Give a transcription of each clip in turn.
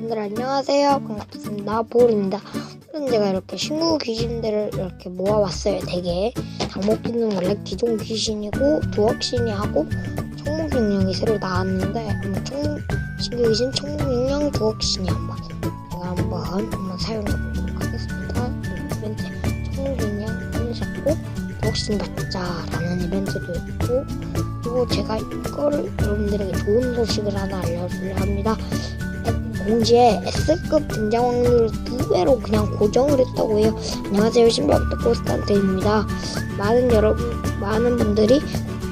여러분들 안녕하세요. 반갑습니다. 볼입니다. 오늘은 제가 이렇게 신구 귀신들을 이렇게 모아왔어요. 되게 장목기는 원래 기존 귀신이고 두억신이하고 청목인형이 새로 나왔는데 청 신구 귀신 청목인형 두억신이 한번 제가 한번 한번 사용해보도록 하겠습니다. 이벤트 청목인형 끊으셨고 두억신 받자라는 이벤트도 있고 그리고 제가 이거를 여러분들에게 좋은 소식을 하나 알려주려 합니다. 공지에 S급 등장 확률을 두 배로 그냥 고정을 했다고 해요. 안녕하세요. 신비학도 코스탄트입니다. 많은 여러분, 많은 분들이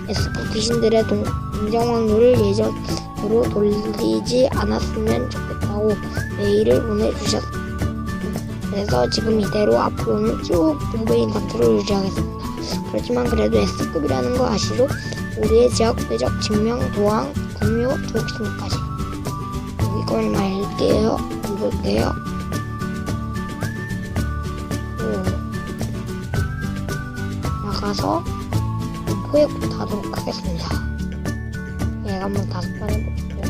S급 귀신들의 동, 등장 확률을 예전으로 돌리지 않았으면 좋겠다고 메일을 보내주셨습니다. 그래서 지금 이대로 앞으로는 쭉두 배인 상태로 유지하겠습니다. 그렇지만 그래도 S급이라는 거 아시죠? 우리의 지역, 배적, 증명, 도항, 구묘, 조옥신까지 이걸 말게요. 오. 나가서 포획부터 하도록 하겠습니다. 얘가 한번 다섯 번 해볼게요.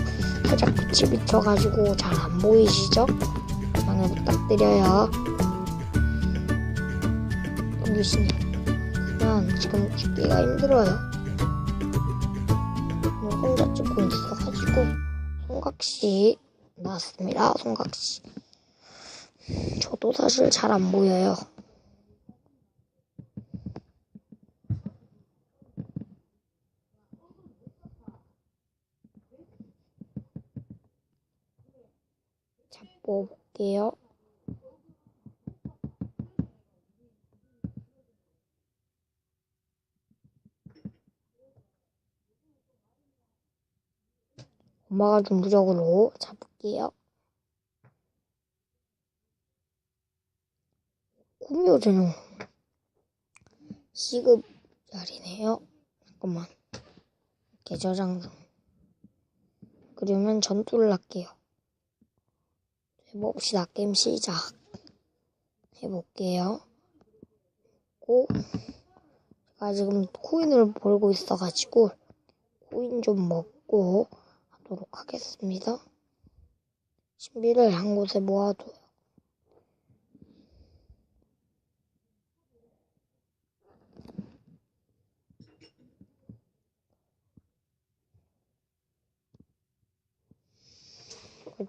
살짝 빛이 비쳐가지고 잘 안 보이시죠? 양해 부탁드려요. 여기시니 그러면 지금 죽기가 힘들어요. 혼자 찍고 있어가지고 송각시 나왔습니다. 송각시. 저도 사실 잘 안 보여요. 자, 뽑을게요. 엄마가 좀 무적으로 잡 을게요. 구묘전용 C급 자리네요. 잠깐만. 계좌장 그러면 전투를 할게요. 해봅시다. 게임 시작. 해볼게요. 고 제가 지금 코인을 벌고 있어가지고 코인 좀 먹고 하도록 하겠습니다. 신비를 한 곳에 모아둬요.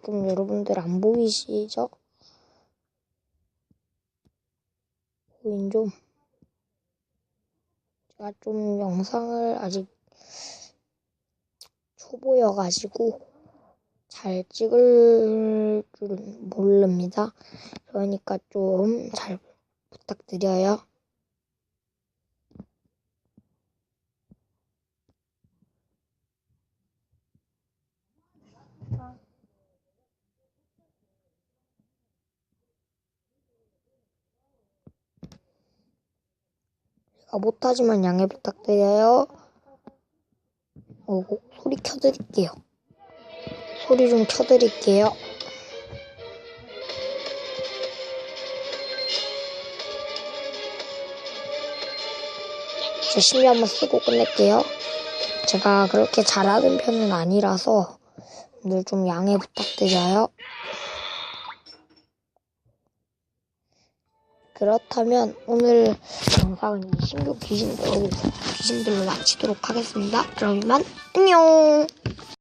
좀 여러분들 안 보이시죠? 보인 좀. 제가 좀 영상을 아직 초보여가지고 잘 찍을 줄 모릅니다. 그러니까 좀 잘 부탁드려요. 제가 못하지만 양해 부탁드려요. 어, 소리 켜드릴게요. 소리 좀 켜드릴게요. 제 심리 한번 쓰고 끝낼게요. 제가 그렇게 잘하는 편은 아니라서 오늘 좀 양해 부탁드려요. 그렇다면 오늘 영상은 이 신규 귀신들로, 귀신들로 마치도록 하겠습니다. 그럼 이만 안녕!